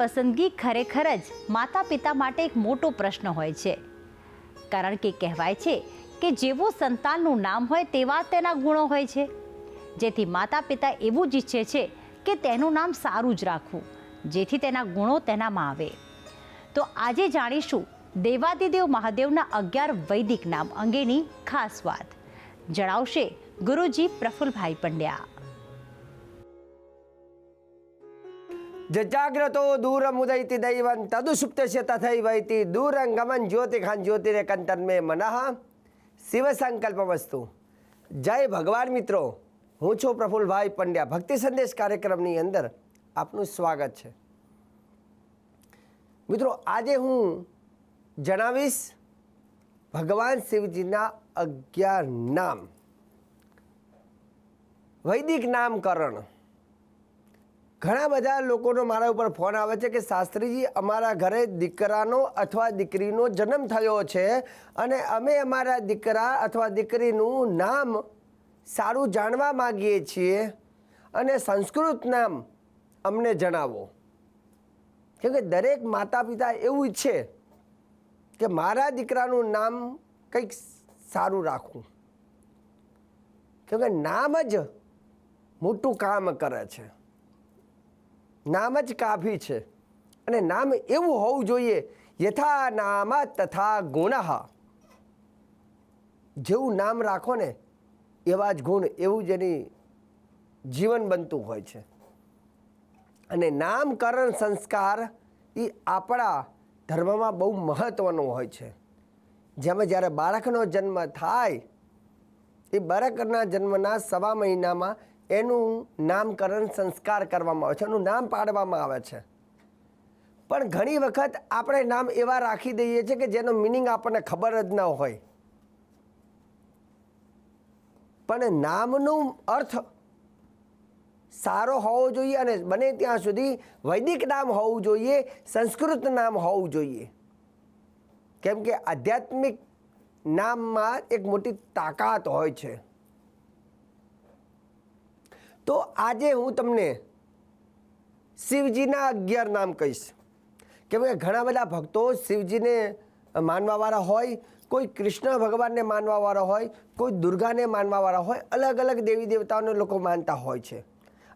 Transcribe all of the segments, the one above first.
પસંદગી ખરેખર જ માતા પિતા માટે એક મોટો પ્રશ્ન હોય છે. કારણ કે કહેવાય છે કે જેવું સંતાનનું નામ હોય તેવા તેના ગુણો હોય છે. જેથી માતા પિતા એવું જ ઈચ્છે છે કે તેનું નામ સારું જ રાખવું, જેથી તેના ગુણો તેનામાં આવે. તો આજે જાણીશું દેવાદિદેવ મહાદેવના અગિયાર વૈદિક નામ અંગેની ખાસ વાત. જણાવશે ગુરુજી પ્રફુલભાઈ પંડ્યા. જજાગ્રતો દૂરમુદૈતિ દૈવં તદુસુપ્તસ્ય તથૈવૈતિ દૂરંગમન જ્યોતિખાન જ્યોતિરેકંતન મે મનઃ શિવ સંકલ્પમસ્તુ જય ભગવાન મિત્રો હું છું પ્રફુલભાઈ પંડ્યા ભક્તિ સંદેશ કાર્યક્રમની અંદર આપનું સ્વાગત છે મિત્રો આજે હું જણાવીશ ભગવાન શિવજીના અગિયાર નામ વૈદિક નામકરણ ઘણા બધા લોકોનો મારા ઉપર ફોન આવે છે કે શાસ્ત્રીજી, અમારા ઘરે દીકરાનો અથવા દીકરીનો જન્મ થયો છે અને અમે અમારા દીકરા અથવા દીકરીનું નામ સારું જાણવા માગીએ છીએ અને સંસ્કૃત નામ અમને જણાવો. કેમ કે દરેક માતા પિતા એવું ઈચ્છે કે મારા દીકરાનું નામ કંઈક સારું રાખવું. કેમ કે નામ જ મોટું કામ કરે છે. નામ જ કાફી છે. અને નામ એવું હોવું જોઈએ, યથા નામ તથા ગુણ. જેવું નામ રાખો ને, એવા જ ગુણ, એવું જ એની જીવન બનતું હોય છે. અને નામકરણ સંસ્કાર એ આપણા ધર્મમાં બહુ મહત્ત્વનો હોય છે. જેમાં જ્યારે બાળકનો જન્મ થાય, એ બાળકના જન્મના સવા મહિનામાં એનું નામકરણ સંસ્કાર કરવામાં આવે છે, એનું નામ પાડવામાં આવે છે. પણ ઘણી વખત આપણે નામ એવા રાખી દઈએ છીએ કે જેનો મિનિંગ આપણને ખબર જ ન હોય. પણ નામનું અર્થ સારો હોવો જોઈએ અને બને ત્યાં સુધી વૈદિક નામ હોવું જોઈએ, સંસ્કૃત નામ હોવું જોઈએ. કેમ કે આધ્યાત્મિક નામમાં એક મોટી તાકાત હોય છે. તો આજે હું તમને શિવજીના અગિયાર નામ કહીશ. કેમ કે ઘણા બધા ભક્તો શિવજીને માનવાવાળા હોય, કોઈ કૃષ્ણ ભગવાનને માનવાવાળા હોય, કોઈ દુર્ગાને માનવાવાળા હોય, અલગ અલગ દેવી દેવતાઓને લોકો માનતા હોય છે.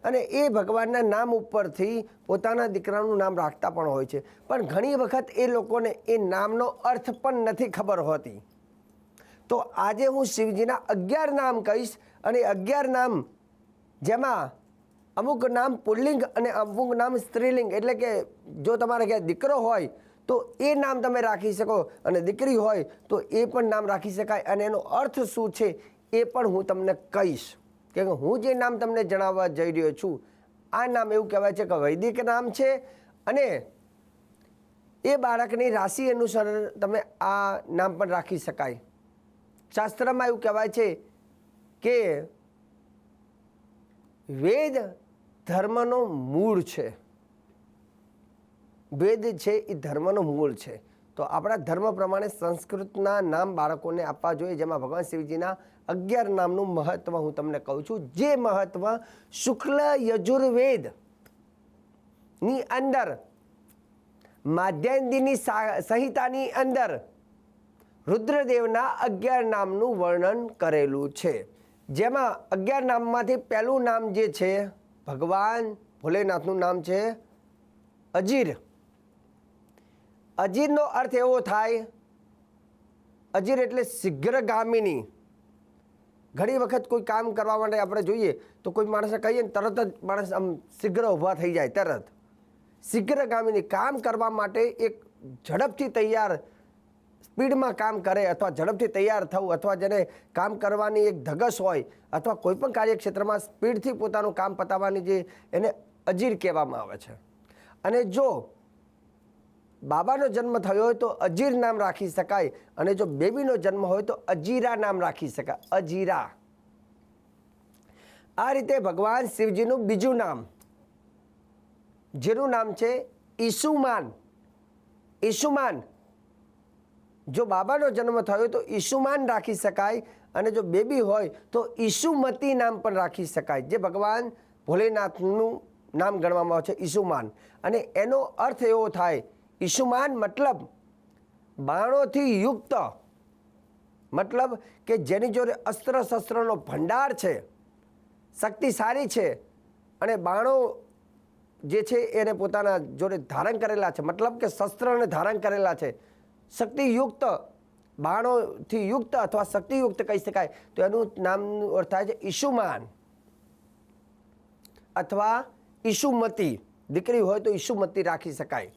અને એ ભગવાનના નામ ઉપરથી પોતાના દીકરાનું નામ રાખતા પણ હોય છે. પણ ઘણી વખત એ લોકોને એ નામનો અર્થ પણ નથી ખબર હોતી. તો આજે હું શિવજીના અગિયાર નામ કહીશ અને અગિયાર નામ જેમાં અમુક નામ પુલ્લિંગ અને અમુક નામ સ્ત્રીલિંગ. એટલે કે જો તમારે ક્યાં દીકરો હોય, તો એ નામ તમે રાખી શકો. અને દીકરી હોય, તો એ પણ નામ રાખી શકાય. અને એનો અર્થ શું છે, એ પણ હું તમને કહીશ. કે હું જે નામ તમને જણાવવા જઈ રહ્યો છું, આ નામ એવું કહેવાય છે કે વૈદિક નામ છે. અને એ બાળકની રાશિ અનુસાર તમે આ નામ પણ રાખી શકાય. શાસ્ત્રમાં એવું કહેવાય છે કે વેદ ધર્મનો મૂળ છે. વેદ છે એ ધર્મનો મૂળ છે. તો આપણા ધર્મ પ્રમાણે સંસ્કૃતના નામ બાળકોને આપવા જોઈએ, જેમાં ભગવાન શિવજીના અગિયાર નામનું મહત્વ હું તમને કહું છું. જે મહત્વ શુક્લ યજુર્વેદની અંદર માધ્યાંદીની સંહિતાની અંદર રુદ્રદેવના અગિયાર નામનું વર્ણન કરેલું છે. જેમાં અગિયાર નામમાંથી પહેલું નામ જે છે, ભગવાન ભોલેનાથનું નામ છે, અજીર. અજીરનો અર્થ એવો થાય, અજીર એટલે શીઘ્રગામિની. ઘણી વખત કોઈ કામ કરવા માટે આપણે જોઈએ તો કોઈ માણસને કહીએ ને તરત જ માણસ આમ શીઘ્ર ઊભા થઈ જાય તરત. શીઘ્રગામીની કામ કરવા માટે એક ઝડપથી તૈયાર સ્પીડમાં કામ કરે અથવા ઝડપથી તૈયાર થવું અથવા જેને કામ કરવાની એક ધગસ હોય અથવા કોઈપણ કાર્યક્ષેત્રમાં સ્પીડથી પોતાનું કામ પતાવવાની જે એને અજીર કહેવામાં આવે છે. અને જો બાબાનો જન્મ થયો હોય તો અજીર નામ રાખી શકાય અને જો બેબીનો જન્મ હોય તો અજીરા નામ રાખી શકાય. અજીરા. આ રીતે ભગવાન શિવજીનું બીજું નામ, જેનું નામ છે ઈસુમાન. ઈસુમાન જો બાબાનો જન્મ થયો તો ઈસુમાન રાખી શકાય અને જો બેબી હોય તો ઈસુમતી નામ પણ રાખી શકાય. જે ભગવાન ભોલેનાથનું નામ ગણવામાં આવે છે ઈશુમાન અને એનો અર્થ એવો થાય ઈશુમાન મતલબ બાણોથી યુક્ત. મતલબ કે જેની જોડે અસ્ત્ર શસ્ત્રનો ભંડાર છે શક્તિ સારી છે, અને બાણો જે છે એને પોતાના જોડે ધારણ કરેલા છે. મતલબ કે શસ્ત્રને ધારણ કરેલા છે. શક્તિયુક્ત બાણોથી યુક્ત અથવા શક્તિયુક્ત કહી શકાય. તો એનું નામનું અર્થ થાય છે ઈશુમાન અથવા ઈશુમતી. દીકરી હોય તો ઈશુમતી રાખી શકાય.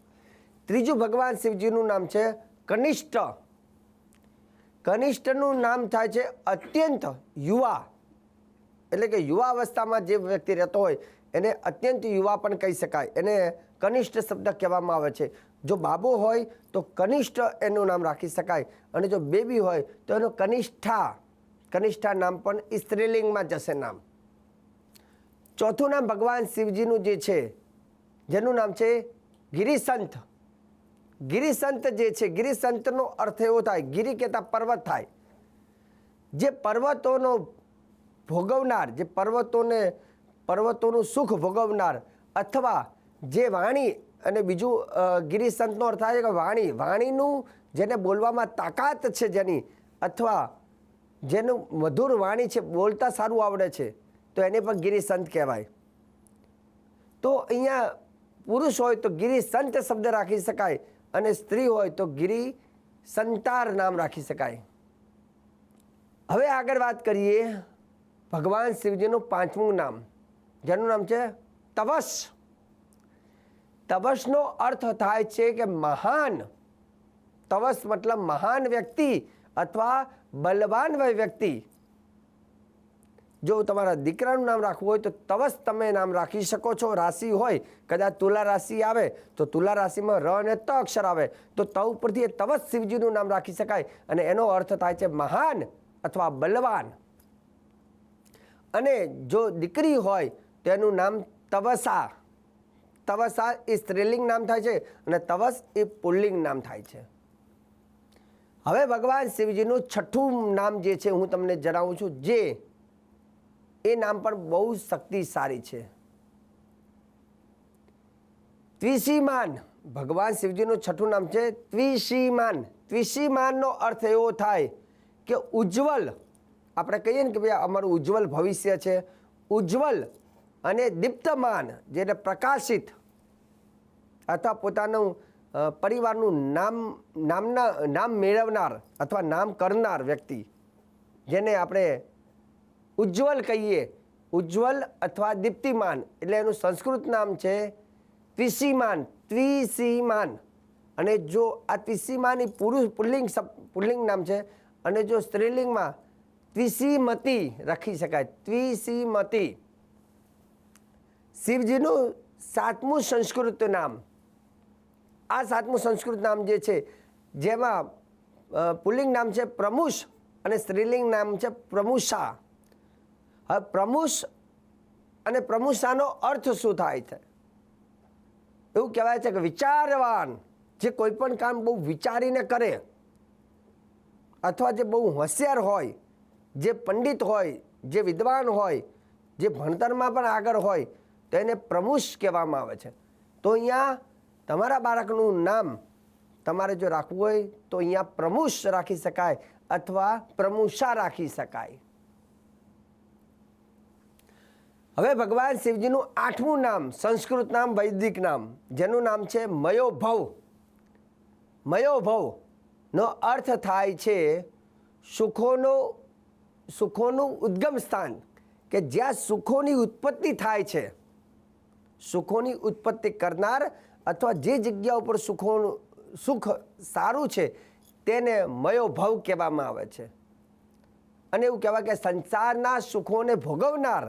ત્રીજું ભગવાન શિવજીનું નામ છે કનિષ્ઠ. કનિષ્ઠનું નામ થાય છે અત્યંત યુવા. એટલે કે યુવા અવસ્થામાં જે વ્યક્તિ રહેતો હોય, એને અત્યંત યુવા પણ કહી શકાય. એને કનિષ્ઠ શબ્દ કહેવામાં આવે છે. જો બાબો હોય તો કનિષ્ઠ એનું નામ રાખી શકાય. અને જો બેબી હોય તો એનું કનિષ્ઠા કનિષ્ઠા નામ પણ સ્ત્રીલિંગમાં જશે નામ. ચોથું નામ ભગવાન શિવજીનું જે છે, જેનું નામ છે ગિરિસંત ગિરિસંત જે છે ગિરિસંતનો અર્થ એવો થાય, ગિરિ કહેતા પર્વત થાય. જે પર્વતોનો ભોગવનાર, જે પર્વતોને, પર્વતોનું સુખ ભોગવનાર અથવા જે વાણી અને બીજું અ, ગિરિસંતનો અર્થ થાય છે કે વાણી વાણીનું જેને બોલવામાં તાકાત છે જેની અથવા જેનું મધુર વાણી છે બોલતા સારું આવડે છે તો એને પણ ગિરિસંત કહેવાય. તો અહીંયા પુરુષ હોય તો ગિરી સંત શબ્દ રાખી શકાય અને સ્ત્રી હોય તો ગિરી સંતાર નામ રાખી શકાય. હવે આગળ વાત કરીએ ભગવાન શિવજીનું પાંચમું નામ. જેનું નામ છે તવસ. તવસનો અર્થ થાય છે કે મહાન. તવસ મતલબ મહાન વ્યક્તિ અથવા બલવાન વ્યક્તિ. જો તમારા દીકરાનું નામ રાખવું હોય તો તવસ તમે નામ રાખી શકો છો. રાશિ હોય, કદાચ તુલા રાશિ આવે, તો તુલા રાશિમાં ર અને ત અક્ષર આવે. તો ત ઉપરથી એ તવસ શિવજીનું નામ રાખી શકાય અને એનો અર્થ થાય છે મહાન અથવા બલવાન. અને જો દીકરી હોય તો એનું નામ તવસા. તવસા એ સ્ત્રીલિંગ નામ થાય છે અને તવસ એ પુલ્લિંગ નામ થાય છે. હવે ભગવાન શિવજીનું છઠ્ઠું નામ જે છે હું તમને જણાવું છું જે એ નામ પણ બહુ શક્તિશાળી છે. ત્વિશીમાન ભગવાન શિવજીનું છઠ્ઠું નામ છે ત્વિશીમાન ત્વિશીમાનનો અર્થ એવો થાય કે ઉજ્જવલ. આપણે કહીએ ને કે ભાઈ અમારું ઉજ્જવલ ભવિષ્ય છે. ઉજ્જવલ અને દીપ્તમાન, જેને પ્રકાશિત અથવા પોતાનું પરિવારનું નામ, નામના, નામ મેળવનાર અથવા નામ કરનાર વ્યક્તિ, જેને આપણે ઉજ્જવલ કહીએ, ઉજ્જવલ અથવા દીપ્તિમાન, એટલે એનું સંસ્કૃત નામ છે ત્વિસીમાન ત્વિસીમાન અને જો આ ત્વિસીમાન પુરુષ પુલ્લિંગ પુલ્લિંગ નામ છે, અને જો સ્ત્રીલિંગમાં ત્વિસીમતી રાખી શકાય ત્વિસીમતી શિવજીનું સાતમું સંસ્કૃત નામ આ સાતમું સંસ્કૃત નામ જે છે, જેમાં પુલિંગ નામ છે પ્રમુષ અને સ્ત્રીલિંગ નામ છે પ્રમુષા. હવે પ્રમુષ અને પ્રમુષાનો અર્થ શું થાય છે? એવું કહેવાય છે કે વિચારવાન, જે કોઈ પણ કામ બહુ વિચારીને કરે, અથવા જે બહુ હોશિયાર હોય, જે પંડિત હોય, જે વિદ્વાન હોય, જે ભણતરમાં પણ આગળ હોય, તો એને પ્રમુષ કહેવામાં આવે છે. તો અહીંયા તમારા બાળકનું નામ તમારે જો રાખવું હોય તો અહીંયા પ્રમુષ રાખી શકાય અથવા પ્રમુષા રાખી શકાય. હવે ભગવાન શિવજીનું આઠમું નામ, સંસ્કૃત નામ, વૈદિક નામ, જેનું નામ છે મયોભવ. મયોભવનો અર્થ થાય છે સુખોનો, સુખોનું ઉદ્ગમ સ્થાન, કે જ્યાં સુખોની ઉત્પત્તિ થાય છે. સુખોની ઉત્પત્તિ કરનાર અથવા જે જગ્યા ઉપર સુખોનું, સુખ સારું છે, તેને મયોભવ કહેવામાં આવે છે. અને એવું કહેવાય કે સંસારના સુખોને ભોગવનાર,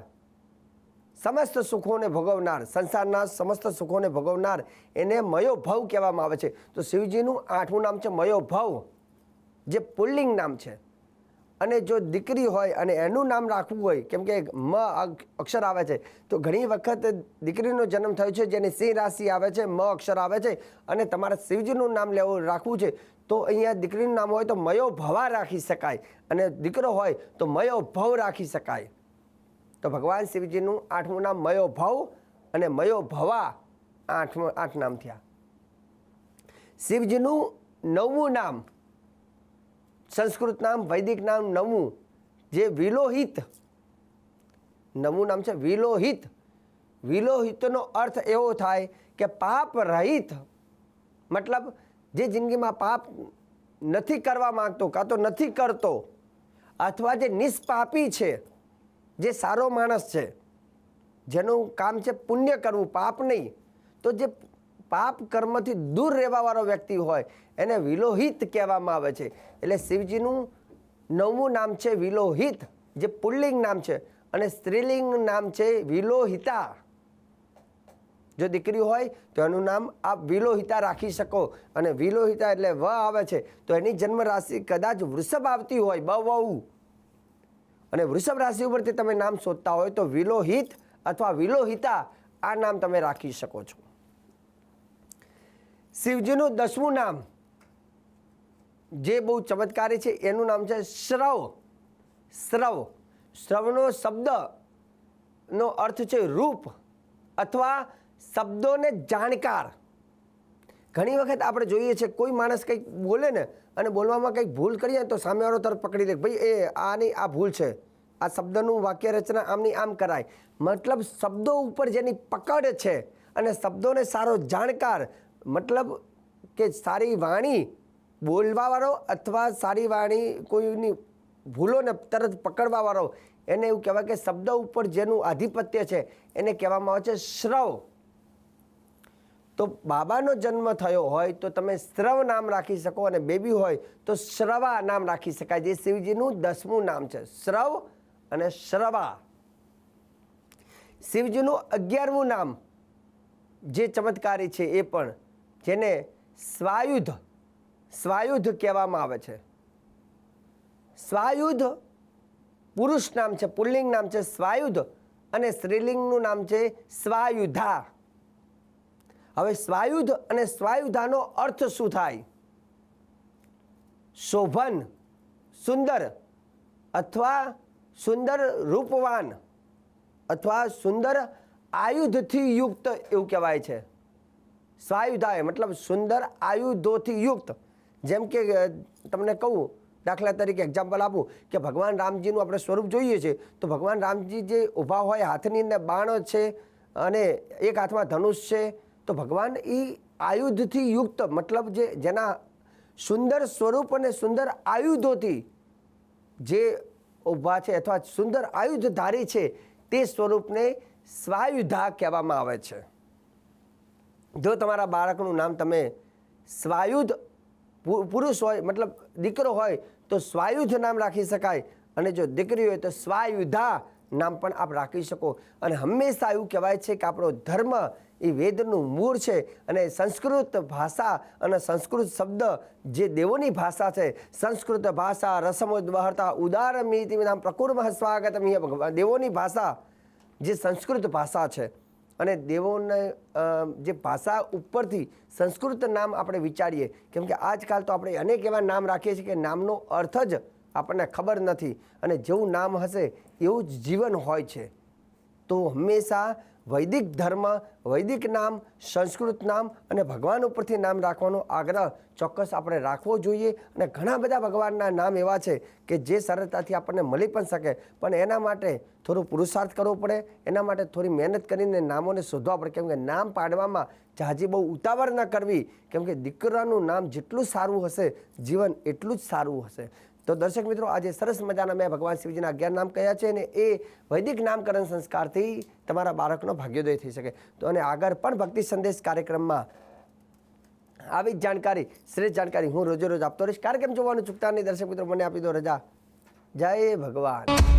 સમસ્ત સુખોને ભોગવનાર, સંસારના સમસ્ત સુખોને ભોગવનાર એને મયોભવ કહેવામાં આવે છે. તો શિવજીનું આઠમું નામ છે મયોભવ, જે પુલ્લિંગ નામ છે. અને જો દીકરી હોય અને એનું નામ રાખવું હોય, કેમ કે મ અક્ષર આવે છે, તો ઘણી વખત દીકરીનો જન્મ થયો છે, જેની સિંહ રાશિ આવે છે, મ અક્ષર આવે છે, અને તમારે શિવજીનું નામ લેવું, રાખવું છે, તો અહીંયા દીકરીનું નામ હોય તો મયો ભવા રાખી શકાય, અને દીકરો હોય તો મયો ભવ રાખી શકાય. તો ભગવાન શિવજીનું આઠમું નામ મયો ભવ અને મયો ભવા આઠમું, આઠ નામ થયા. શિવજીનું નવમું નામ સંસ્કૃત નામ, વૈદિક નામ નવમું જે વિલોહિત, નમુ નામ છે વિલોહિત. વિલોહિતનો અર્થ એવો થાય કે પાપ રહિત. મતલબ જે જિંદગીમાં પાપ નથી કરવા માંગતો, કાં તો નથી કરતો, અથવા જે નિષ્પાપી છે, જે સારો માણસ છે, જેનું કામ છે પુણ્ય કરવું, પાપ નહીં, તો જે પાપ કર્મથી દૂર રહેવાવાળો વ્યક્તિ હોય, એને વિલોહિત કહેવામાં આવે છે. એટલે શિવજીનું નવમું નામ છે વિલોહિત, જે પુલ્લિંગ નામ છે. અને સ્ત્રીલિંગ નામ છે વિલોહિતા. જો દીકરી હોય, તો એનું નામ આપ વિલોહિતા રાખી શકો. અને વિલોહિતા એટલે વ આવે છે, તો એની જન્મ રાશિ કદાચ વૃષભ આવતી હોય બ વહુ અને વૃષભ રાશિ ઉપરથી તમે નામ શોધતા હોય તો વિલોહિત અથવા વિલોહિતા, આ નામ તમે રાખી શકો છો. શિવજીનું દસમું નામ, જે બહુ ચમત્કારી છે, એનું નામ છે શ્રવ. શ્રવ. શ્રવનો શબ્દનો અર્થ છે રૂપ અથવા શબ્દોને જાણકાર. ઘણી વખત આપણે જોઈએ છે, કોઈ માણસ કંઈક બોલે ને અને બોલવામાં કંઈક ભૂલ કરીએ તો સામેવાળો તરફ પકડી લે ભાઈ, એ આની આ ભૂલ છે. આ શબ્દનું વાક્ય રચના આમની આમ કરાય. મતલબ શબ્દો ઉપર જેની પકડ છે અને શબ્દોને સારો જાણકાર મતલબ કે સારી વાણી બોલવાવાળો અથવા સારી વાણી કોઈની ભૂલોને તરત પકડવાવાળો, એને એવું કહેવાય કે શબ્દ ઉપર જેનું આધિપત્ય છે, એને કહેવામાં આવે છે શ્રવ. તો બાબાનો જન્મ થયો હોય તો તમે શ્રવ નામ રાખી શકો અને બેબી હોય તો શ્રવા નામ રાખી શકાય, જે શિવજીનું દસમું નામ છે. શ્રવ અને શ્રવા. શિવજીનું અગિયારમું નામ જે ચમત્કારી છે એ પણ જેને સ્વાયુધ સ્વાયુધ કહેવામાં આવે છે. સ્વાયુધ પુરુષ નામ છે, પુલ્લિંગ નામ છે સ્વાયુધ અને સ્ત્રીલિંગનું નામ છે સ્વાયુધા. હવે સ્વાયુધ અને સ્વાયુધાનો અર્થ શું થાય? શોભન, સુંદર અથવા સુંદર રૂપવાન અથવા સુંદર આયુધથી યુક્ત એવું કહેવાય છે. સ્વાયુધાય મતલબ સુંદર આયુધોથી યુક્ત. જેમ કે તમને કહું, દાખલા તરીકે એક્ઝામ્પલ આપું કે ભગવાન રામજીનું આપણે સ્વરૂપ જોઈએ છે, તો ભગવાન રામજી જે ઊભા હોય, હાથની અંદર બાણ છે અને એક હાથમાં ધનુષ છે, તો ભગવાન એ આયુધથી યુક્ત, મતલબ જે જેના સુંદર સ્વરૂપ અને સુંદર આયુધોથી જે ઊભા છે અથવા સુંદર આયુધધારી છે, તે સ્વરૂપને સ્વાયુધા કહેવામાં આવે છે. જો તમારા બાળકનું નામ તમે સ્વાયુધ પુરુષ હોય, મતલબ દીકરો હોય, તો સ્વાયુધ નામ રાખી શકાય. અને જો દીકરી હોય, તો સ્વાયુધા નામ પણ આપ રાખી શકો. અને હંમેશા એવું કહેવાય છે કે આપણો ધર્મ એ વેદનું મૂળ છે અને સંસ્કૃત ભાષા અને સંસ્કૃત શબ્દ જે દેવોની ભાષા છે, સંસ્કૃત ભાષા રસમોદ્વહર્તા ઉદારમિતિ નામ પ્રકુર્મ સ્વાગતમ દેવોની ભાષા જે સંસ્કૃત ભાષા છે. અને દેવોને જે ભાષા ઉપરથી સંસ્કૃત નામ આપણે વિચારીએ, કેમ કે આજકાલ તો આપણે અનેક એવા નામ રાખીએ છીએ કે નામનો અર્થ જ આપણને ખબર નથી અને જેવું નામ હશે એવું જ જીવન હોય છે. તો હંમેશા વૈદિક ધર્મ, વૈદિક નામ, સંસ્કૃત નામ અને ભગવાન ઉપરથી નામ રાખવાનો આગ્રહ ચોક્કસ આપણે રાખવો જોઈએ. અને ઘણા બધા ભગવાનના નામ એવા છે કે જે સરળતાથી આપણને મળી પણ શકે. પણ એના માટે થોડો પુરુષાર્થ કરવો પડે. એના માટે થોડી મહેનત કરીને નામોને શોધવા પડે. કેમ કે નામ પાડવામાં જાજી બહુ ઉતાવળ ન કરવી. કેમ કે દીકરાનું નામ જેટલું સારું હશે, જીવન એટલું જ સારું હશે. તો દર્શક મિત્રો, આજે સરસ મજાના મેં ભગવાન શિવજીના અગિયાર નામ કયા છે અને એ વૈદિક નામકરણ સંસ્કારથી તમારા બાળકનો ભાગ્યોદય થઈ શકે. તો અને આગળ પણ ભક્તિ સંદેશ કાર્યક્રમમાં આવી જ જાણકારી, શ્રેષ્ઠ જાણકારી હું રોજે રોજ આપતો રહીશ. કાર્યક્રમ જોવાનું ચૂકતા નહીં. દર્શક મિત્રો, મને આપી દો રજા. જય ભગવાન.